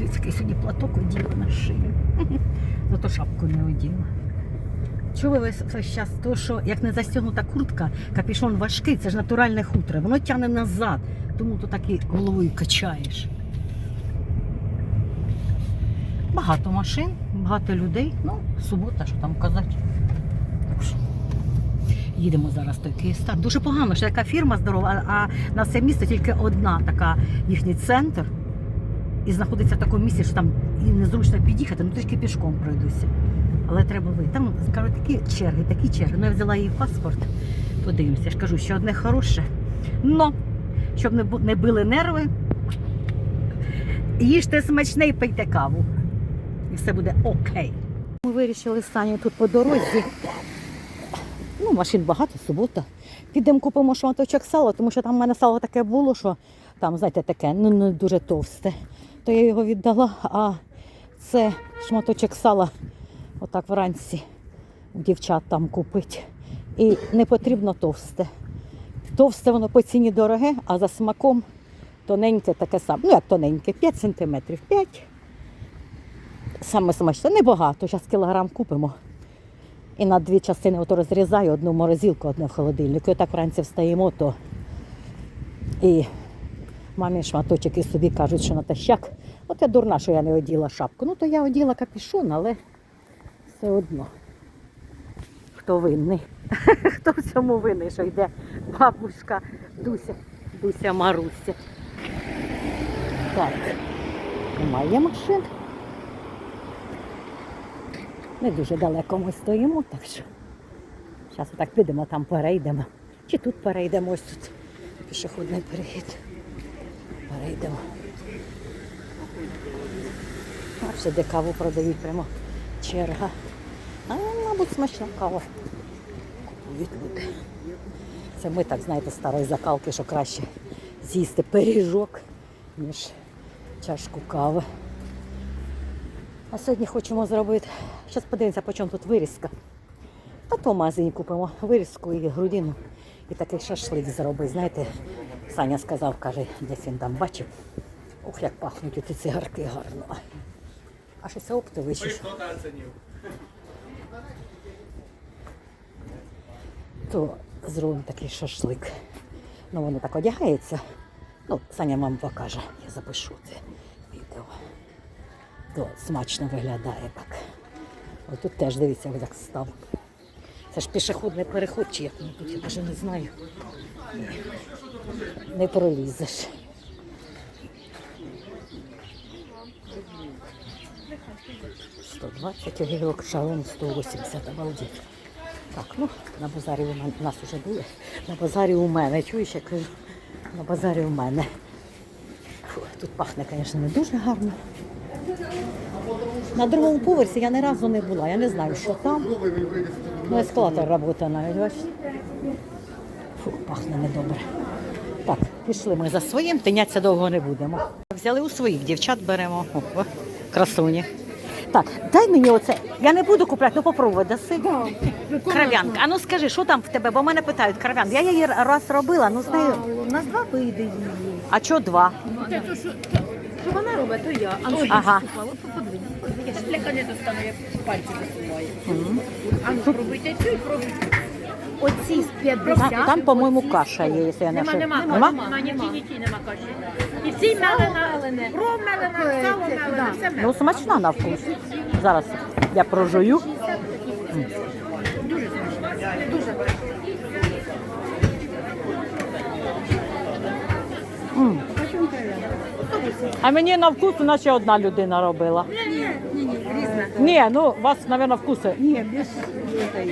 Який сьогодні платок оділа на шию. Зато шапку не оділа. Чого ви весь час? То, що як не застягнута куртка, капюшон важкий, це ж натуральне хутро, воно тягне назад, тому то так і головою качаєш. Багато машин, багато людей. Ну, субота, що там казати. Їдемо зараз до Київстар. Дуже погано, що така фірма здорова, а на все місто тільки одна така їхній центр. І знаходиться в такому місці, що там і незручно під'їхати, ну трішки пішком пройдуся. Але треба вийти. Там кажуть, такі черги, такі черги. Ну, я взяла її паспорт. Подивимося, я ж кажу, що одне хороше. Но, щоб не, не били нерви, їжте смачне і пийте каву. І все буде окей. Ми вирішили з Саню тут по дорозі. Ну, машин багато, субота. Підемо купимо шматочок сала, тому що там в мене сало таке було, що там, знаєте, таке, ну не дуже товсте. То я його віддала, а це шматочок сала отак вранці у дівчат там купить. І не потрібно товсте. Товсте воно по ціні дороге, а за смаком тоненьке таке саме. Ну як тоненьке, 5 сантиметрів. 5. Саме смачне, небагато. Зараз кілограм купимо. І на дві частини ото розрізаю, одну в морозилку, одну в холодильнику. І так вранці встаємо, то і мамі шматочок і собі кажуть, що натощак. От я дурна, що я не оділа шапку. Ну то я оділа капюшон, але все одно. Хто винний? Хто в цьому винний, що йде бабушка Дуся, Дуся Маруся. Так, немає машин. Не дуже далеко ми стоїмо, так що зараз так підемо, там перейдемо. Чи тут перейдемо, ось тут пішохідний перехід. Перейдемо. Ще де каву продають прямо черга. А, мабуть, смачна кава. Купують люди. Це ми так, знаєте, старої закалки, що краще з'їсти пиріжок, ніж чашку кави. А сьогодні хочемо зробити. Зараз подивимося, по чому тут вирізка. Та то в магазині купимо вирізку і грудину. І такий шашлик зробить. Знаєте, Саня сказав, каже, десь він там бачив. Ох, як пахнуть ці цигарки гарно. А що це оптовий? То зробимо такий шашлик. Ну, воно так одягається. Ну, Саня вам покаже, я запишу це відео то смачно виглядає так. Ось тут теж дивіться, як став. Це ж пішохідний переход, чи як воно я вже не знаю. Не пролізеш. Сто двадцять огірок, шалом 180, обалдеть. Так, ну, на базарі у мене, нас вже були. На базарі у мене, чуєш, як на базарі у мене. Фу, тут пахне, звісно, не дуже гарно. На другому поверсі я ні разу не була. Я не знаю, що там. Ну, ескалатор працює навіть, бачите. Фу, пахне недобре. Так, пішли ми за своїм, тинятися довго не будемо. Взяли у своїх дівчат беремо. О, о, красуні. Так, дай мені оце. Я не буду купляти, ну попробуй, даси. Крав'янка. А ну скажи, що там в тебе? Бо мене питають крав'янка. Я її раз робила, ну з нею. У нас два види її. А чого два? Те, то, що, що вона робить, то я. А ну, Ага. ага. От подивись. Я ж пляка не достану, як пальці висуваю. А ну, пробуйте цю і пробуйте. Оці з 50. Там, там по-моєму, каша є, якщо я не Нема, ошибаюсь. нема, нема, нема, ні, ні, нема каші. І в цій мелена, промелена, сало мелене, все Ну, мелене. смачна на вкус. Зараз я прожую. Дуже смачно. Дуже. М. А мені на вкус наче одна людина робила. Ні, ні, ні, різна. Ні, ну у вас, мабуть, вкуси. Ні, без...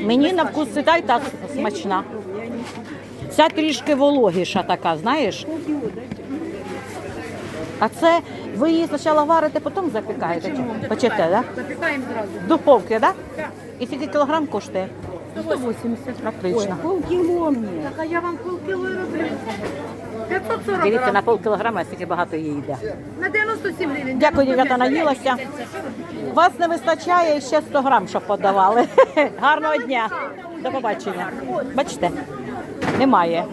Мені на вкус і та, і та смачна. Ця трішки вологіша така, знаєш. А це ви її спочатку варите, потім запікаєте. Печете, так? Да? Запікаємо зразу. Духовки, так? Да? Так. І скільки кілограм коштує? 180. Отлично. Полкіло мені. Так, а я вам полкіло і роблю. 540 Дивіться, на пол кілограма скільки багато її йде. На 97 гривень. Дякую, 95 дівчата, наїлася. Вас не вистачає ще 100 грам, щоб подавали. Гарного дня. До побачення. Бачите, немає.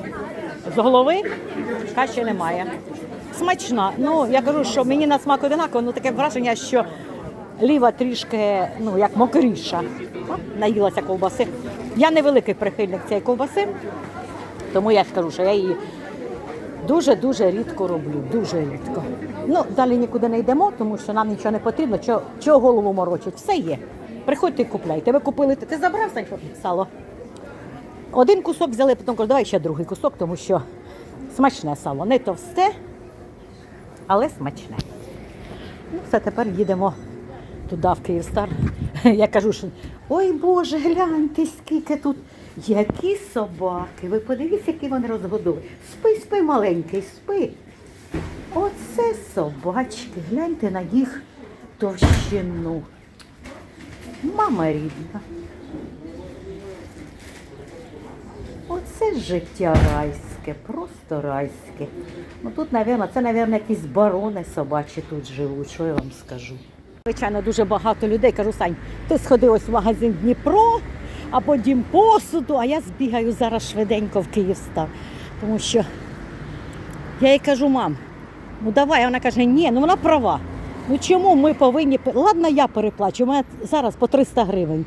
З голови каші немає. Смачна. Ну, я кажу, що мені на смак одинаково, ну таке враження, що ліва трішки, ну, як мокріша. О, наїлася ковбаси. Я не великий прихильник цієї ковбаси, тому я скажу, що я її дуже-дуже рідко роблю. Дуже рідко. Ну, далі нікуди не йдемо, тому що нам нічого не потрібно. Чого, чого голову морочить? Все є. Приходьте і купляйте. Ви купили, ти забрав Санько, сало? Один кусок взяли, потім кажу, давай ще другий кусок, тому що смачне сало. Не товсте, але смачне. Ну, все, тепер їдемо туди, в Київстар. Я кажу, що ой Боже, гляньте, скільки тут. Які собаки. Ви подивіться, які вони розгодові. Спи, спи, маленький, спи. Оце собачки. Гляньте на їх товщину. Мама рідна. Оце життя райське, просто райське. Ну тут, напевно, це, напевно, якісь барони собачі тут живуть, що я вам скажу. Звичайно, дуже багато людей. Кажу, Сань, ти сходи ось в магазин Дніпро або Дім посуду, а я збігаю зараз швиденько в Київстар. Тому що я їй кажу, мам, ну давай, а вона каже, ні, ну вона права. Ну чому ми повинні. Ладно, я переплачу, у мене зараз по 300 гривень.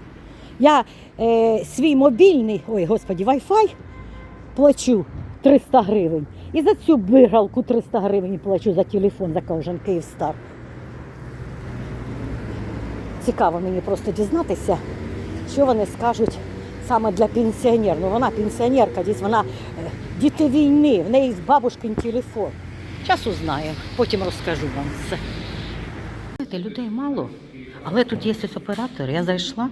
Я е, свій мобільний, ой, господі, Wi-Fi плачу 300 гривень. І за цю биралку 300 гривень плачу за телефон, за кожен Київстар. Цікаво мені просто дізнатися, що вони скажуть саме для пенсіонерів. Ну вона пенсіонерка, десь вона е, діти війни, в неї бабушкин телефон. Зараз узнаємо, потім розкажу вам все. Людей мало, але тут є оператор. Я зайшла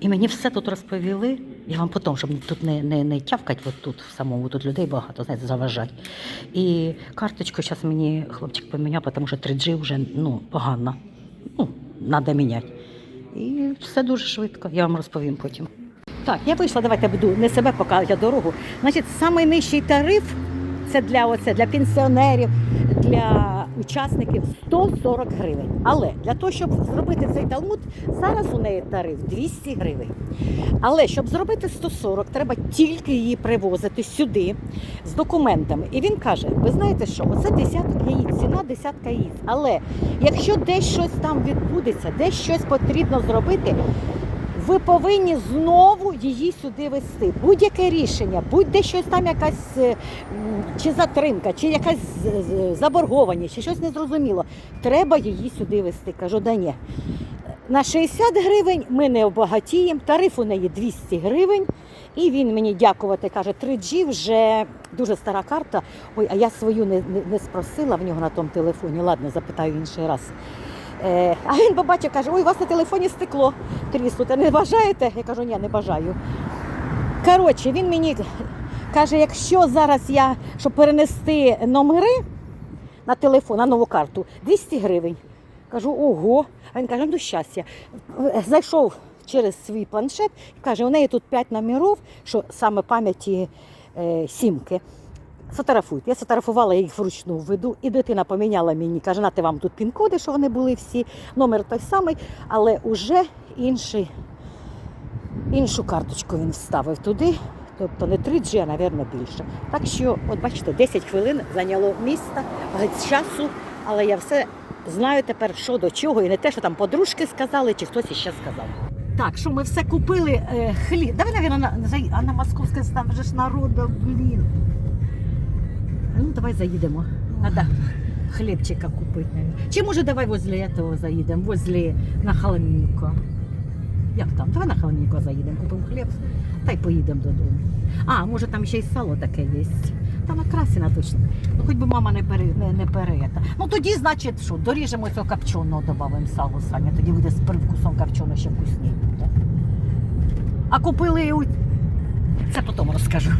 і мені все тут розповіли. Я вам потім, щоб тут не, не, не тявкать, от тут в самому тут людей багато, знаєте, заважать. І карточку зараз мені хлопчик поміняв, тому що 3G вже ну, погано. Ну, треба міняти. І все дуже швидко, я вам розповім потім. Так, я вийшла, давайте буду не себе показувати, а дорогу. Значить, найнижчий тариф це для оце, для пенсіонерів, для учасників 140 гривень. Але для того, щоб зробити цей талмуд, зараз у неї тариф 200 гривень. Але щоб зробити 140, треба тільки її привозити сюди з документами. І він каже: ви знаєте що, оце десяток яїць, ціна десятка яїць. Але якщо десь щось там відбудеться, десь щось потрібно зробити, ви повинні знову її сюди вести. Будь-яке рішення, будь-де щось там якась е, чи затримка, чи якась заборгованість, чи щось незрозуміло. Треба її сюди вести. Кажу, да ні. На 60 гривень ми не обагатіємо, тариф у неї 200 гривень. І він мені дякувати каже, 3G вже дуже стара карта. Ой, а я свою не, не, не спросила в нього на тому телефоні. Ладно, запитаю інший раз. Е, а він побачив, каже, ой, у вас на телефоні стекло тріснуте. Не бажаєте? Я кажу, ні, не бажаю. Коротше, він мені каже, якщо зараз я, щоб перенести номери на телефон, на нову карту, 200 гривень. Кажу, ого. А він каже, ну щастя. Зайшов через свій планшет і каже, у неї тут 5 номерів, що саме пам'яті е, сімки. Фотографуйте. Я сфотографувала я їх вручну введу, і дитина поміняла мені. Каже, нате вам тут пін-коди, що вони були всі. Номер той самий, але вже інший, іншу карточку він вставив туди. Тобто не 3G, а, мабуть, більше. Так що, от бачите, 10 хвилин зайняло міста, багато часу, але я все знаю тепер, що до чого, і не те, що там подружки сказали, чи хтось іще сказав. Так, що ми все купили е, хліб. Давай, навіть, на, на московське там вже ж народу, блін. Ну, давай заїдемо. Надо хлібчика купити. навіть. Чи може давай возле этого заїдемо, возле на Холодненько. Як там? Давай на Холодненько заїдемо, купимо хліб та й поїдемо додому. А, може там ще й сало таке є. Та на красіна точно. Ну хоч би мама не пере, не, не перета. Ну тоді, значить, що, доріжемо цього копченого, додамо сало Саня, тоді буде з привкусом копченого ще вкусніше буде. А купили. Це потім розкажу.